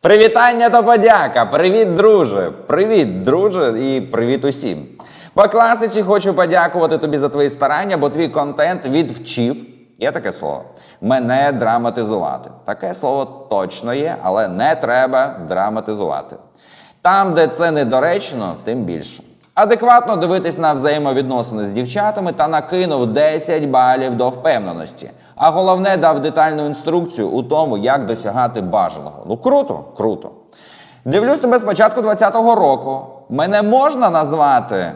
Привітання та подяка! Привіт, друже! Привіт, друже, і привіт усім! По класиці хочу подякувати тобі за твої старання, бо твій контент відвчив. Є таке слово. Мене драматизувати. Таке слово точно є, але не треба драматизувати. Там, де це недоречно, тим більше. Адекватно дивитись на взаємовідносини з дівчатами та накинув 10 балів до впевненості. А головне дав детальну інструкцію у тому, як досягати бажаного. Ну круто, круто. Дивлюсь тебе з початку 20-го року. Мене можна назвати,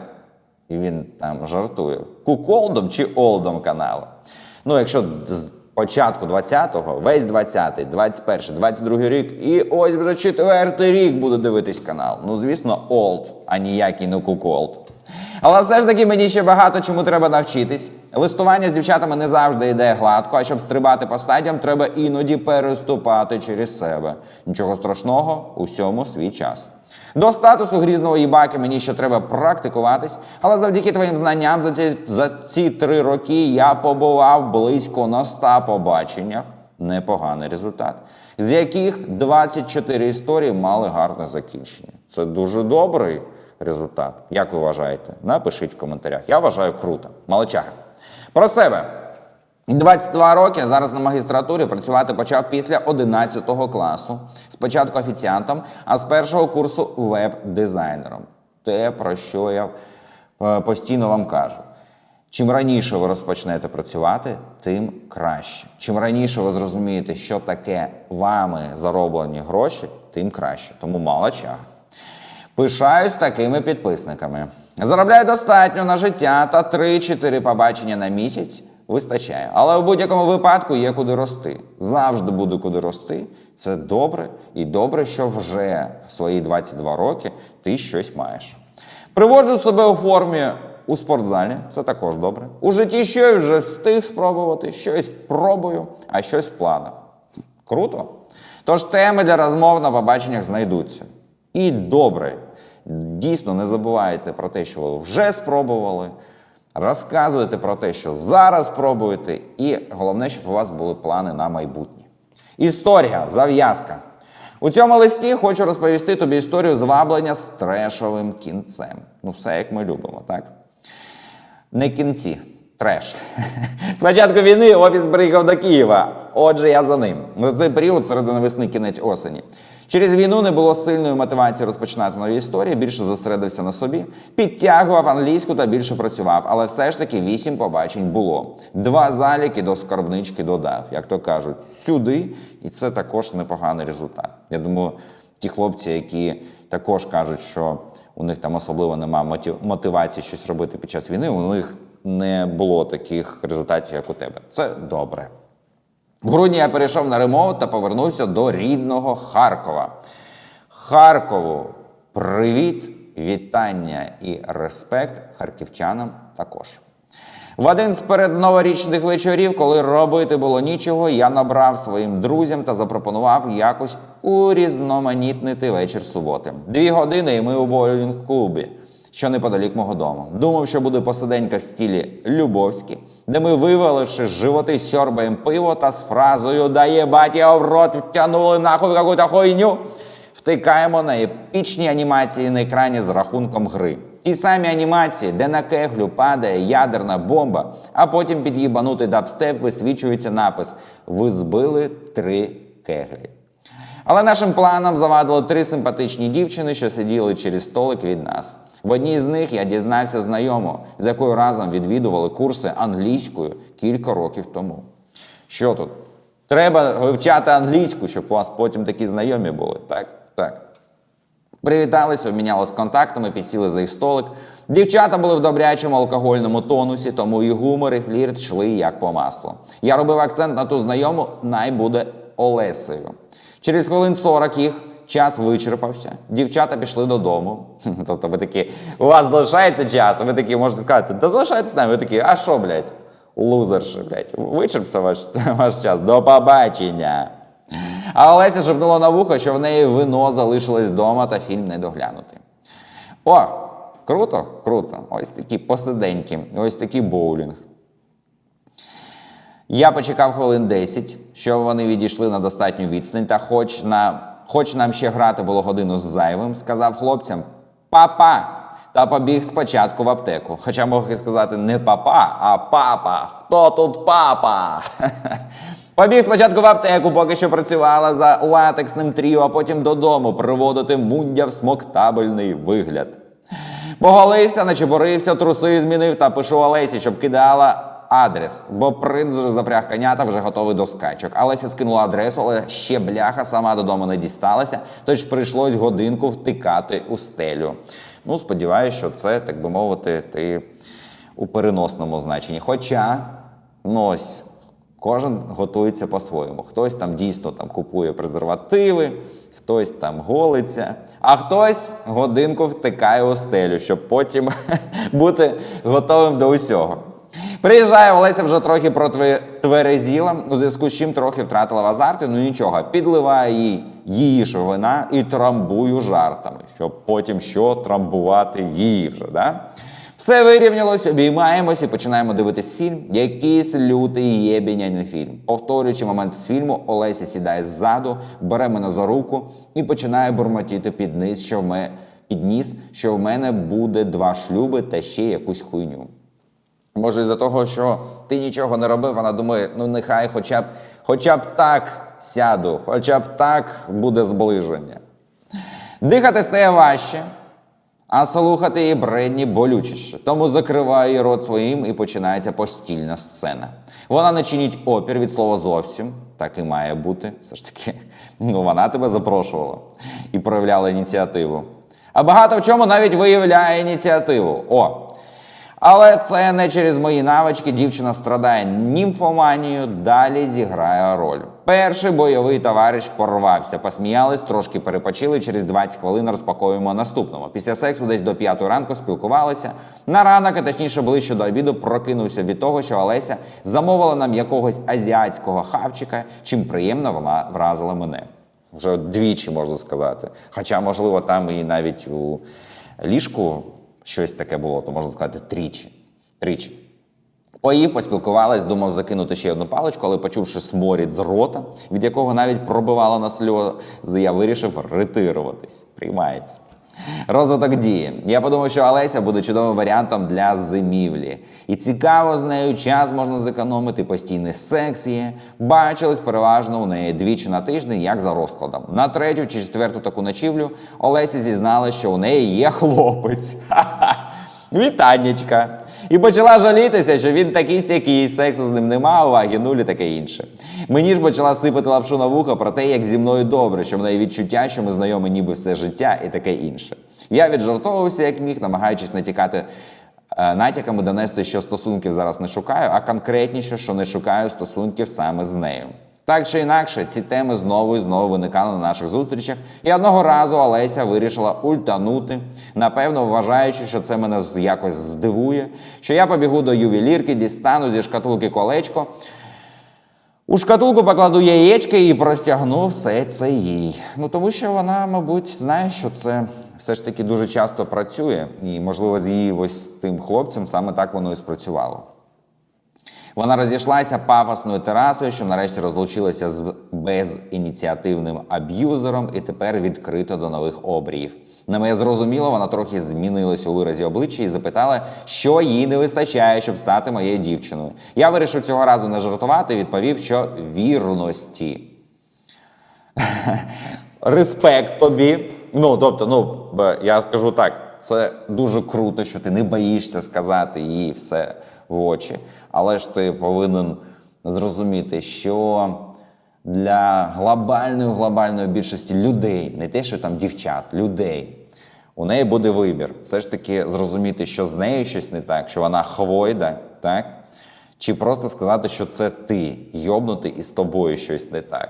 і він там жартує, куколдом чи олдом каналу. Ну, якщо початку 20-го, весь 20-й, 21-й, 22-й рік, і ось вже четвертий рік буду дивитись канал. Ну, звісно, олд, а ніякий не куколд. Але все ж таки мені ще багато чому треба навчитись. Листування з дівчатами не завжди йде гладко, а щоб стрибати по стадіям, треба іноді переступати через себе. Нічого страшного, усьому свій час. До статусу грізного їбаки мені ще треба практикуватись, але завдяки твоїм знанням за ці, за ці три роки я побував близько на 100 побаченнях. Непоганий результат, з яких 24 історії мали гарне закінчення. Це дуже добрий результат. Як ви вважаєте? Напишіть в коментарях. Я вважаю круто. Молодчага. Про себе. 22 роки зараз на магістратурі працювати почав після 11 класу. Спочатку офіціантом, а з першого курсу веб-дизайнером. Те, про що я е, постійно вам кажу. Чим раніше ви розпочнете працювати, тим краще. Чим раніше ви зрозумієте, що таке вами зароблені гроші, тим краще. Тому мала чага. Пишаюсь такими підписниками. Заробляю достатньо на життя та 3-4 побачення на місяць вистачає. Але в будь-якому випадку є куди рости. Завжди буде куди рости. Це добре і добре, що вже в свої 22 роки ти щось маєш. Приводжу себе у формі у спортзалі, це також добре. У житті щось вже встиг спробувати, щось пробую, а щось в планах. Круто. Тож теми для розмов на побаченнях знайдуться. І добре. Дійсно, не забувайте про те, що ви вже спробували. Розказуйте про те, що зараз спробуєте, і головне, щоб у вас були плани на майбутнє. Історія, зав'язка. У цьому листі хочу розповісти тобі історію зваблення з трешовим кінцем. Ну, все як ми любимо, так? Не кінці, треш. Спочатку війни офіс приїхав до Києва. Отже, я за ним. На цей період середини весни кінець осені. Через війну не було сильної мотивації розпочинати нові історії, більше зосередився на собі, підтягував англійську та більше працював, але все ж таки вісім побачень було. Два заліки до скарбнички додав, як то кажуть, сюди, і це також непоганий результат. Я думаю, ті хлопці, які також кажуть, що у них там особливо немає мотив- мотивації щось робити під час війни, у них не було таких результатів, як у тебе. Це добре. В грудні я перейшов на ремоут та повернувся до рідного Харкова. Харкову привіт, вітання і респект харківчанам також. В один з передноворічних вечорів, коли робити було нічого, я набрав своїм друзям та запропонував якось урізноманітнити вечір суботи. Дві години, і ми у боулінг-клубі, що неподалік мого дому. Думав, що буде посиденька в стілі Любовські, де ми, виваливши животи, сьорбаємо пиво та з фразою «Да єбать, я в рот втягнули нахуй какую-то хуйню. Втикаємо на епічні анімації на екрані з рахунком гри. Ті самі анімації, де на кеглю падає ядерна бомба, а потім під їбанутий дабстеп висвічується напис Ви збили три кеглі. Але нашим планам завадили три симпатичні дівчини, що сиділи через столик від нас. В одній з них я дізнався знайому, з якою разом відвідували курси англійською кілька років тому. Що тут? Треба вивчати англійську, щоб у вас потім такі знайомі були. Так, так. Привіталися, обмінялись контактами, підсіли за їх столик. Дівчата були в добрячому алкогольному тонусі, тому і гумор, і флірт йшли як по маслу. Я робив акцент на ту знайому, най буде Олесею. Через хвилин 40 їх час вичерпався. Дівчата пішли додому. Тобто ви такі, у вас залишається час, ви такі можете сказати, да залишайтесь з нами. Ви такі, а що, блядь? Лузерши, блядь, вичерпався ваш, ваш час. До побачення. А Олеся шепнула на вухо, що в неї вино залишилось вдома та фільм не доглянути. О, круто, круто. Ось такі посиденьки, ось такий боулінг. Я почекав хвилин 10, щоб вони відійшли на достатню відстань, та хоч на Хоч нам ще грати було годину з зайвим, сказав хлопцям папа. Та побіг спочатку в аптеку. Хоча мог і сказати не папа, а папа. Хто тут папа? Побіг спочатку в аптеку, поки що працювала за латексним тріо, а потім додому приводити мундя в смоктабельний вигляд. Поголився, начеборився, труси змінив та пишу Олесі, щоб кидала адрес, бо принц запряг конята вже готовий до скачок. Олеся скинула адресу, але ще бляха сама додому не дісталася, тож прийшлось годинку втикати у стелю. Ну, сподіваюся, що це, так би мовити, ти у переносному значенні. Хоча, ну ось, кожен готується по-своєму. Хтось там дійсно там купує презервативи, хтось там голиться, а хтось годинку втикає у стелю, щоб потім бути готовим до усього. Приїжджає Олеся вже трохи протверезіла, у зв'язку з чим трохи втратила в азарті, ну нічого, підливає їй її ж вина і трамбую жартами, щоб потім що трамбувати її вже. Да? Все вирівнялось, обіймаємось і починаємо дивитись фільм. Якийсь лютий єбіняний фільм. Повторюючи момент з фільму, Олеся сідає ззаду, бере мене за руку і починає бурмотіти під низ, що в підніс, що в мене буде два шлюби та ще якусь хуйню. Може, із-за того, що ти нічого не робив, вона думає, ну нехай хоча б, хоча б так сяду, хоча б так буде зближення. Дихати стає важче, а слухати її бредні болючіше. Тому закриваю її рот своїм і починається постільна сцена. Вона не чинить опір від слова зовсім, так і має бути. Все ж таки, ну вона тебе запрошувала і проявляла ініціативу. А багато в чому навіть виявляє ініціативу. О, але це не через мої навички. Дівчина страдає німфоманією, далі зіграє роль. Перший бойовий товариш порвався, посміялись, трошки перепочили. Через 20 хвилин розпакуємо наступного. Після сексу десь до п'ятої ранку спілкувалися. На ранок, а точніше ближче до обіду, прокинувся від того, що Олеся замовила нам якогось азіатського хавчика, чим приємно вона вразила мене. Вже двічі можна сказати. Хоча, можливо, там і навіть у ліжку щось таке було, то можна сказати тричі. Тричі. Поїв, поспілкувались, думав закинути ще одну паличку, але почувши сморід з рота, від якого навіть пробивало на сльози, я вирішив ретируватись. Приймається. Розвиток дії. Я подумав, що Олеся буде чудовим варіантом для зимівлі. І цікаво з нею час можна зекономити, постійний секс є. Бачились переважно у неї двічі на тиждень, як за розкладом. На третю чи четверту таку ночівлю Олеся зізнала, що у неї є хлопець. Вітаннячка. І почала жалітися, що він такий сякий, сексу з ним нема, уваги, нуль і таке інше. Мені ж почала сипати лапшу на вухо про те, як зі мною добре, що в неї відчуття, що ми знайомі ніби все життя і таке інше. Я віджартовувався як міг, намагаючись натякати е, натяками донести, що стосунків зараз не шукаю, а конкретніше, що не шукаю стосунків саме з нею. Так чи інакше, ці теми знову і знову виникали на наших зустрічах, і одного разу Олеся вирішила ультанути, напевно, вважаючи, що це мене якось здивує, що я побігу до ювелірки, дістану зі шкатулки колечко. У шкатулку покладу яєчки і простягну все це їй. Ну тому що вона, мабуть, знає, що це все ж таки дуже часто працює, і, можливо, з її ось тим хлопцем саме так воно і спрацювало. Вона розійшлася пафосною терасою, що нарешті розлучилася з безініціативним аб'юзером і тепер відкрита до нових обріїв. На моє зрозуміло, вона трохи змінилась у виразі обличчя і запитала, що їй не вистачає, щоб стати моєю дівчиною. Я вирішив цього разу не жартувати відповів, що вірності. Респект тобі. Ну, тобто, ну, я скажу так, це дуже круто, що ти не боїшся сказати їй все в очі. Але ж ти повинен зрозуміти, що для глобальної глобальної більшості людей, не те, що там дівчат, людей, у неї буде вибір. Все ж таки зрозуміти, що з нею щось не так, що вона хвойда, так? Чи просто сказати, що це ти йобнутий і з тобою щось не так.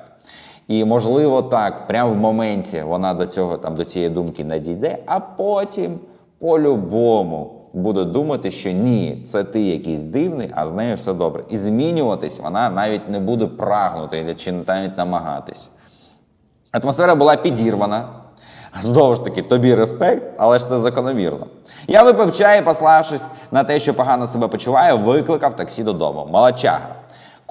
І можливо, так, прямо в моменті вона до цього там до цієї думки не дійде, а потім по-любому буде думати, що ні, це ти якийсь дивний, а з нею все добре. І змінюватись вона навіть не буде прагнути чи навіть намагатись. Атмосфера була підірвана. Знову ж таки, тобі респект, але ж це закономірно. Я випив чай, пославшись на те, що погано себе почуваю, викликав таксі додому. Молодчага.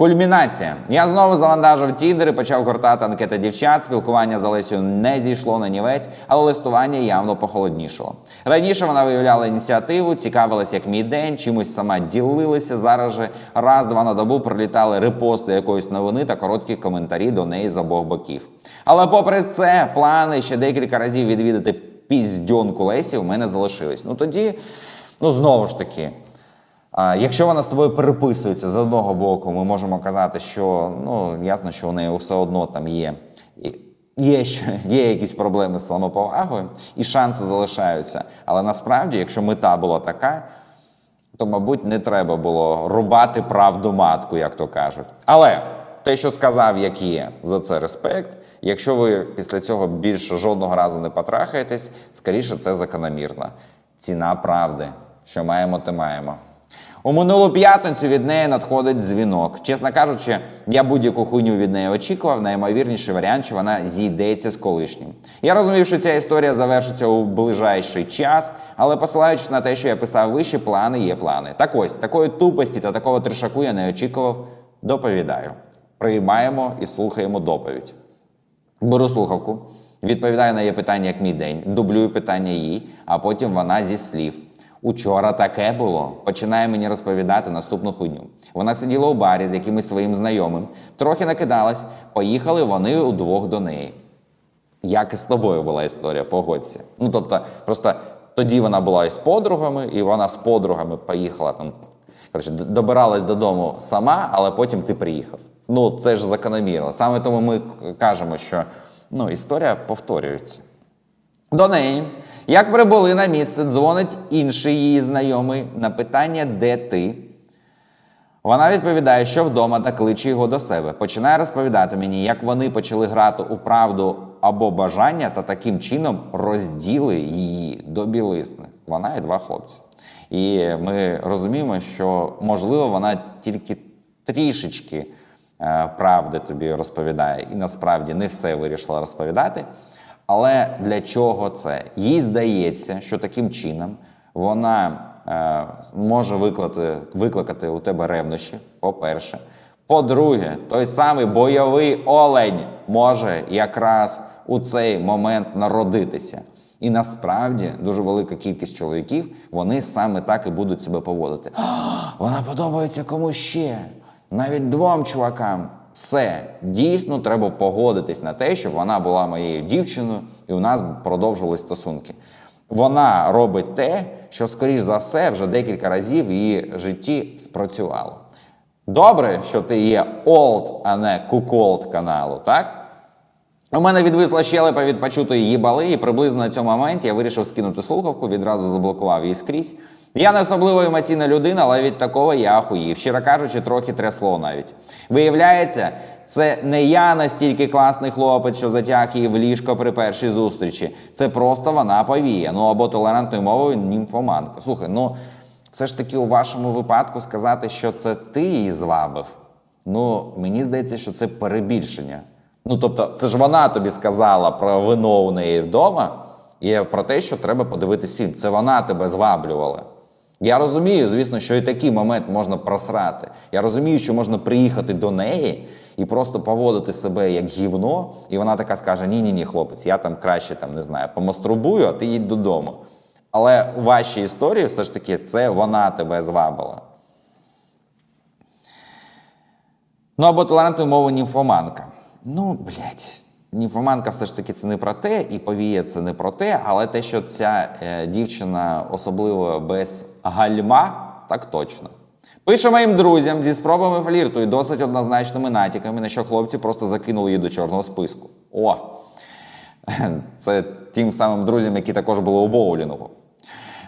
Кульмінація. Я знову завантажив Тіндер і почав гортати анкети дівчат. Спілкування з Олесею не зійшло на нівець, але листування явно похолоднішало. Раніше вона виявляла ініціативу, цікавилась, як мій день, чимось сама ділилася. Зараз же раз-два на добу прилітали репости якоїсь новини та короткі коментарі до неї з обох боків. Але попри це, плани ще декілька разів відвідати піздьонку Лесі у мене залишились. Ну тоді, ну знову ж таки. Якщо вона з тобою переписується з одного боку, ми можемо казати, що ну ясно, що у неї все одно там є. Є, є якісь проблеми з самоповагою, і шанси залишаються. Але насправді, якщо мета була така, то, мабуть, не треба було рубати правду матку, як то кажуть. Але те, що сказав, як є, за це респект. Якщо ви після цього більше жодного разу не потрахаєтесь, скоріше це закономірно. Ціна правди. Що маємо, те маємо. У минулу п'ятницю від неї надходить дзвінок. Чесно кажучи, я будь-яку хуйню від неї очікував. Найімовірніший варіант, що вона зійдеться з колишнім. Я розумів, що ця історія завершиться у ближайший час, але посилаючись на те, що я писав вище, плани є плани. Так ось такої тупості та такого трешаку я не очікував. Доповідаю. Приймаємо і слухаємо доповідь. Беру слухавку, відповідаю на її питання, як мій день, дублюю питання їй, а потім вона зі слів. Учора таке було. Починає мені розповідати наступну хуйню. Вона сиділа у барі з якимось своїм знайомим, трохи накидалась, поїхали вони удвох до неї. Як і з тобою була історія, погодься. Ну тобто, просто тоді вона була із подругами, і вона з подругами поїхала там. Коротше, добиралась додому сама, але потім ти приїхав. Ну, це ж закономірно. Саме тому ми кажемо, що ну, історія повторюється. До неї, як прибули на місце, дзвонить інший її знайомий на питання, де ти. Вона відповідає, що вдома та кличе його до себе. Починає розповідати мені, як вони почали грати у правду або бажання та таким чином розділи її до білизни. Вона і два хлопці. І ми розуміємо, що можливо вона тільки трішечки е, правди тобі розповідає, і насправді не все вирішила розповідати. Але для чого це? Їй здається, що таким чином вона е, може викликати, викликати у тебе ревнощі, по-перше. По-друге, той самий бойовий олень може якраз у цей момент народитися. І насправді дуже велика кількість чоловіків вони саме так і будуть себе поводити. Вона подобається комусь ще, навіть двом чувакам. Все дійсно треба погодитись на те, щоб вона була моєю дівчиною, і у нас продовжувались стосунки. Вона робить те, що, скоріш за все, вже декілька разів в її житті спрацювало. Добре, що ти є олд, а не куколд каналу, так? У мене відвисла щелепа від почутої їбали, і приблизно на цьому моменті я вирішив скинути слухавку, відразу заблокував її скрізь. Я не особливо емоційна людина, але від такого я охуїв. Щиро кажучи, трохи трясло навіть. Виявляється, це не я настільки класний хлопець, що затяг її в ліжко при першій зустрічі. Це просто вона повіє. Ну або толерантною мовою німфоманка. Слухай, ну все ж таки у вашому випадку сказати, що це ти її звабив. Ну, мені здається, що це перебільшення. Ну, тобто, це ж вона тобі сказала про вино у неї вдома і про те, що треба подивитись фільм. Це вона тебе зваблювала. Я розумію, звісно, що і такий момент можна просрати. Я розумію, що можна приїхати до неї і просто поводити себе як гівно, і вона така скаже: ні, ні, хлопець, я там краще там не знаю, помаструбую, а ти їдь додому. Але у вашій історії все ж таки це вона тебе звабила. Ну або толерантною мовою німфоманка. Ну, блядь, німфоманка все ж таки це не про те, і повіє це не про те, але те, що ця е, дівчина особливо без гальма, так точно. Пише моїм друзям зі спробами флірту і досить однозначними натяками, на що хлопці просто закинули її до чорного списку. О! Це тим самим друзям, які також були у боулінгу.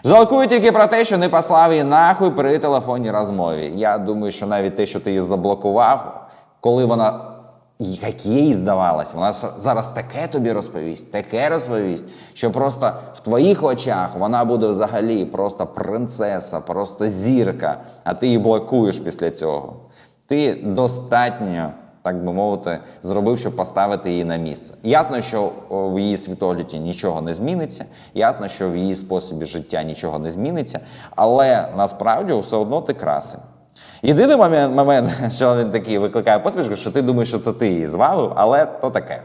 Жалкую тільки про те, що не послав її нахуй при телефонній розмові. Я думаю, що навіть те, що ти її заблокував, коли вона, як їй здавалось, вона зараз таке тобі розповість, таке розповість, що просто в твоїх очах вона буде взагалі просто принцеса, просто зірка, а ти її блокуєш після цього. Ти достатньо так би мовити, зробив, щоб поставити її на місце. Ясно, що в її світогляді нічого не зміниться, ясно, що в її способі життя нічого не зміниться, але насправді все одно ти красень. Єдиний момент, момент, що він такий викликає посмішку, що ти думаєш, що це ти її звалив, але то таке.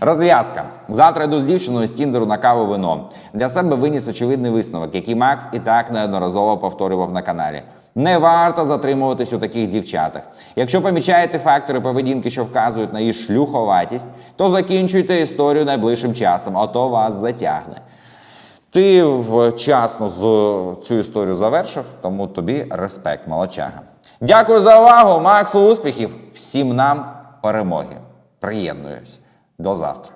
Розв'язка. Завтра йду з дівчиною з Тіндеру на каву вино. Для себе виніс очевидний висновок, який Макс і так неодноразово повторював на каналі. Не варто затримуватись у таких дівчатах. Якщо помічаєте фактори поведінки, що вказують на її шлюховатість, то закінчуйте історію найближчим часом, а то вас затягне. Ти вчасно з цю історію завершив, тому тобі респект, молодчага. Дякую за увагу, Максу, успіхів! Всім нам перемоги. Приєднуюсь. До завтра.